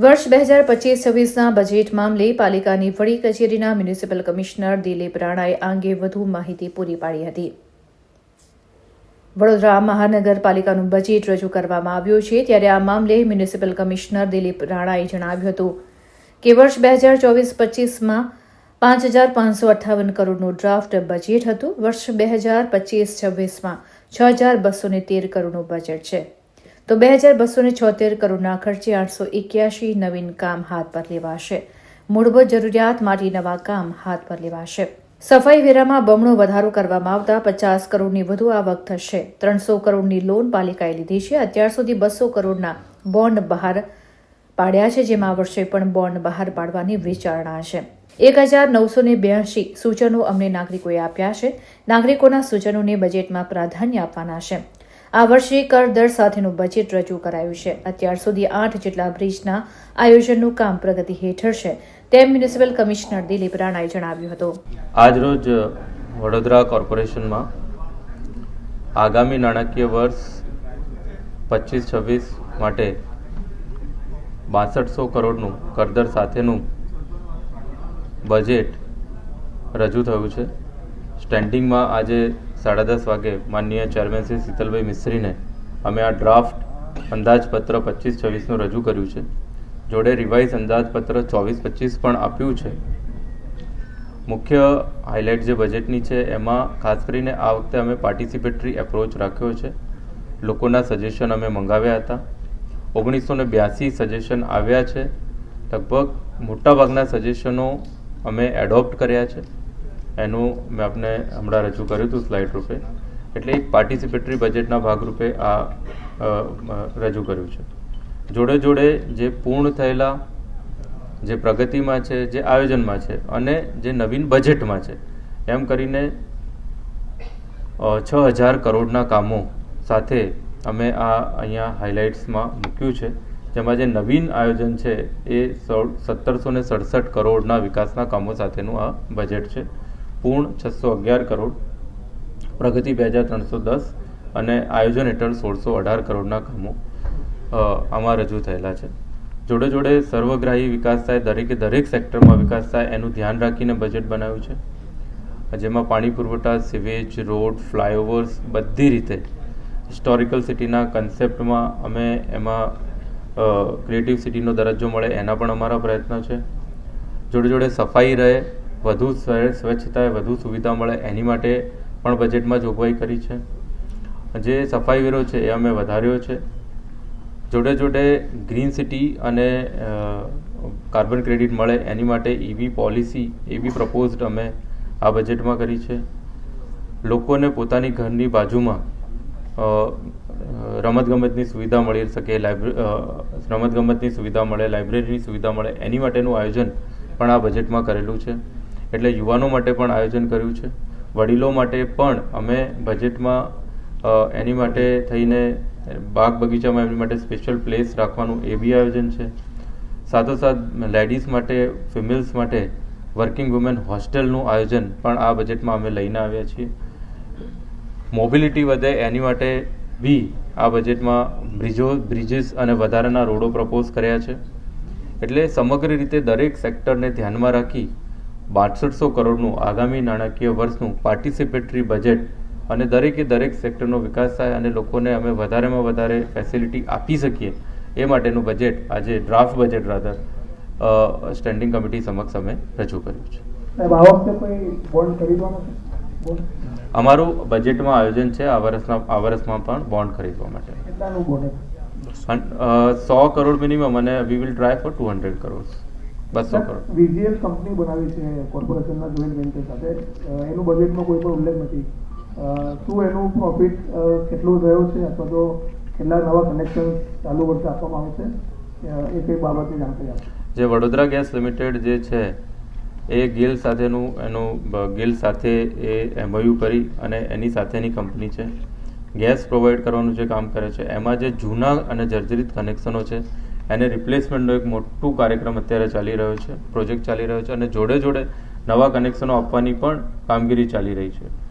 વર્ષ બે હજાર પચીસ છવ્વીસના બજેટ મામલે પાલિકાની વડી કચેરીના મ્યુનિસિપલ કમિશનર દિલીપ રાણાએ આ અંગે વધુ માહિતી પૂરી પાડી હતી. વડોદરા મહાનગરપાલિકાનું બજેટ રજૂ કરવામાં આવ્યું છે ત્યારે આ મામલે મ્યુનિસિપલ કમિશનર દિલીપ રાણાએ જણાવ્યું હતું કે વર્ષ બે હજાર ચોવીસ પચીસમાં પાંચ હજાર પાંચસો અઠ્ઠાવન કરોડનું ડ્રાફ્ટ બજેટ હતું. વર્ષ બે હજાર પચીસ છવ્વીસમાં છ હજાર બસો તેર કરોડનું બજેટ છે. તો બે હજાર બસો ને છોતેર કરોડના ખર્ચે આઠસો એક્યાસી નવીન કામ હાથ પર લેવાશે. મૂળભૂત જરૂરિયાત માટે નવા કામ હાથ પર લેવાશે. સફાઈ વેરામાં બમણો વધારો કરવામાં આવતા પચાસ કરોડની વધુ આવક થશે. ત્રણસો કરોડની લોન પાલિકાએ લીધી છે. અત્યાર સુધી બસો કરોડના બોન્ડ બહાર પાડ્યા છે. જેમાં આ વર્ષે પણ બોન્ડ બહાર પાડવાની વિચારણા છે. એક હજાર નવસો ને બ્યાસી સૂચનો અમને નાગરિકોએ આપ્યા છે. નાગરિકોના સૂચનોને બજેટમાં પ્રાધાન્ય આપવાના છે. આ વર્ષે કર દર સાથેનું બજેટ રજૂ કરાયું છે. અત્યાર સુધી આઠ જેટલા બ્રિજના આયોજનનું કામ પ્રગતિ હેઠળ છે. તેમ મ્યુનિસિપલ કમિશનર દિલીપ રાણાએ જણાવ્યું હતું. આજરોજ વડોદરા કોર્પોરેશનમાં આગામી નાણાકીય વર્ષ પચીસ છવ્વીસ માટે બાસઠસો કરોડનું કરદર સાથેનું બજેટ રજૂ થયું છે. સ્ટેન્ડિંગમાં આજે સાડા દસ વાગે માનનીય ચેરમેન શ્રી શીતલભાઈ મિસ્ત્રીને અમે આ ડ્રાફ્ટ અંદાજપત્ર પચીસ છવ્વીસનું રજૂ કર્યું છે. જોડે રિવાઇઝ અંદાજપત્ર ચોવીસ પચીસ પણ આપ્યું છે. મુખ્ય હાઇલાઇટ જે બજેટની છે એમાં ખાસ કરીને આ વખતે અમે પાર્ટિસિપેટરી એપ્રોચ રાખ્યો છે. લોકોના સજેશન અમે મંગાવ્યા હતા. ઓગણીસો ને બ્યાસી સજેશન આવ્યા છે. લગભગ મોટાભાગના સજેશનો અમે એડોપ્ટ કર્યા છે. એનું મેં આપને હમણાં રજૂ કર્યું હતું સ્લાઇડ રૂપે. એટલે એક પાર્ટિસિપેટરી બજેટના ભાગરૂપે આ રજૂ કર્યું છે. જોડે જોડે જે પૂર્ણ થયેલા જે પ્રગતિમાં છે, જે આયોજનમાં છે અને જે નવીન બજેટમાં છે, એમ કરીને છ હજાર કરોડના કામો સાથે અમે આ અહીંયા હાઇલાઇટ્સમાં મૂક્યું છે. જેમાં જે નવીન આયોજન છે એ સત્તરસો ને સડસઠ કરોડના વિકાસના કામો સાથેનું આ બજેટ છે. પૂર્ણ છસો અગિયાર કરોડ. પ્રગતિ બે હજાર ત્રણસો દસ અને આયોજન હેઠળ સોળસો અઢાર કરોડના કામો આમાં રજૂ થયેલા છે. જોડે જોડે સર્વગ્રાહી વિકાસ થાય, દરેકે દરેક સેક્ટરમાં વિકાસ થાય, એનું ધ્યાન રાખીને બજેટ બનાવ્યું છે. જેમાં પાણી પુરવઠા સિવેજ રોડ ફ્લાયઓવર્સ બધી રીતે હિસ્ટોરિકલ સિટીના કન્સેપ્ટમાં અમે એમાં ક્રિએટિવ સિટીનો દરજ્જો મળે એના પણ અમારા પ્રયત્નો છે. જોડે જોડે સફાઈ રહે, વધુ સ્વ- સ્વચ્છતાએ વધુ સુવિધા મળે એની માટે પણ બજેટમાં જોગવાઈ કરી છે. જે સફાઈ વેરો છે એ અમે વધાર્યો છે. જોડે જોડે ગ્રીન સિટી અને કાર્બન ક્રેડિટ મળે એની માટે ઈવી પોલિસી એવી પ્રપોઝડ અમે આ બજેટમાં કરી છે. લોકોને પોતાની ઘરની બાજુમાં રમતગમતની સુવિધા મળી શકે રમતગમતની સુવિધા મળે, લાઇબ્રેરીની સુવિધા મળે, એની માટેનું આયોજન પણ આ બજેટમાં કરેલું છે. એટલે યુવાનો માટે પણ આયોજન કર્યું છે. વડીલો માટે પણ અમે બજેટમાં એની માટે થઈને બાગ બગીચામાં એમની માટે સ્પેશિયલ પ્લેસ રાખવાનું એ બી આયોજન છે. સાથોસાથ લેડીઝ માટે ફિમેલ્સ માટે વર્કિંગ વુમેન હોસ્ટેલનું આયોજન પણ આ બજેટમાં અમે લઈને આવ્યા છીએ. મોબિલિટી વધે એની માટે બી આ બજેટમાં બ્રિજો બ્રિજીસ અને વધારાના રોડો પ્રપોઝ કર્યા છે. એટલે સમગ્ર રીતે દરેક સેક્ટરને ધ્યાનમાં રાખી બાસઠસો કરોડનું આગામી નાણાકીય વર્ષનું પાર્ટિસિપેટરી બજેટ અને દરેકે દરેક સેક્ટરનો વિકાસ થાય અને લોકોને અમે વધારેમાં વધારે ફેસિલિટી આપી શકીએ, એ માટેનું બજેટ આજે draft budget rather standing committee સમક્ષ અમે રજૂ કર્યું છે. અમારું બજેટમાં આયોજન છે આ વર્ષના આ વર્ષમાં પણ બોન્ડ ખરીદવા માટે. સો કરોડ મિનિમમ અને we will try for two hundred crore બસો કરોડ. વીજીએલ કંપની બનાવી છે કોર્પોરેશનના જોઈન્ટ વેન્ચર સાથે. એનું બજેટમાં કોઈ પણ ઉલ્લેખ નથી. શું એનું પ્રોફિટ કેટલું રહ્યો છે? અથવા તો કેટલા નવા કનેક્શન ચાલુ વર્ષે આપવામાં આવશે છે? એ કઈ બાબતની જાણકારી આપો. જે વડોદરા ગેસ લિમિટેડ જે છે એ ગિલ સાથેનું, એનું ગિલ સાથે એ એમઓયુ કરી અને એની સાથેની કંપની છે. ગેસ પ્રોવાઈડ કરવાનું જે કામ કરે છે, એમાં જે જૂના અને જર્જરિત કનેક્શનો છે, એને રિપ્લેસમેન્ટનો એક મોટું કાર્યક્રમ અત્યારે ચાલી રહ્યો છે, પ્રોજેક્ટ ચાલી રહ્યો છે અને જોડે જોડે નવા કનેક્શનો આપવાની પણ કામગીરી ચાલી રહી છે.